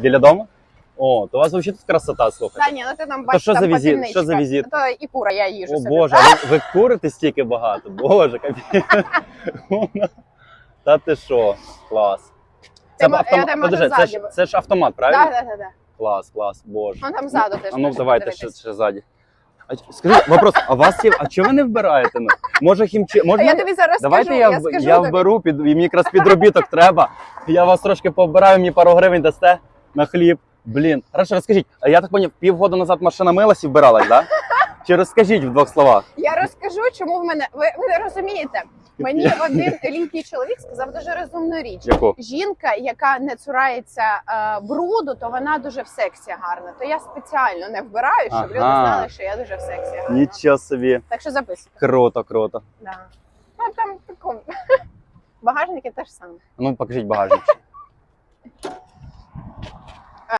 Біля дому? О, то у вас взагалі тут красота, слухайте. Та ні, ну ти там бачиш, що там за візит? Що за візит? То і кура, я їжу О собі. Боже, а ви, ви курите стільки багато? Боже, капець. Та ти що? Клас. Це, Ти мо- автомат. я Подожди, це, ж, ззаді. це ж автомат, правильно? Так, так, так. Клас, клас, боже. Ну там ззаду теж. А ну давайте ще, подивитись. ще ззаді. А, ч- скажіть, вопрос, а вас є, а чого ви не вбираєте? Ну? Може хімчі, А можна? я тобі зараз Давайте скажу, я, я, скажу я тобі. вберу, під, і мені якраз підробіток треба. Я вас трошки повбираю, мені пару гривень дасте на хліб. Блін. Хорошо, розкажіть, а я так поняв, півгода назад машина милась і вбиралась? Да? Чи розкажіть в двох словах? Я розкажу, чому в мене. Ви, ви не розумієте? Мені один літній чоловік сказав дуже розумну річ. Яку? Жінка, яка не цурається е, бруду, то вона дуже в сексі гарна. То я спеціально не вбираю, щоб люди Ага. знали, що я дуже в сексі гарна. Нічого собі. Так що записуй. Круто, круто. Да. Ну там такому. Багажники теж саме. Ну, покажіть багажник.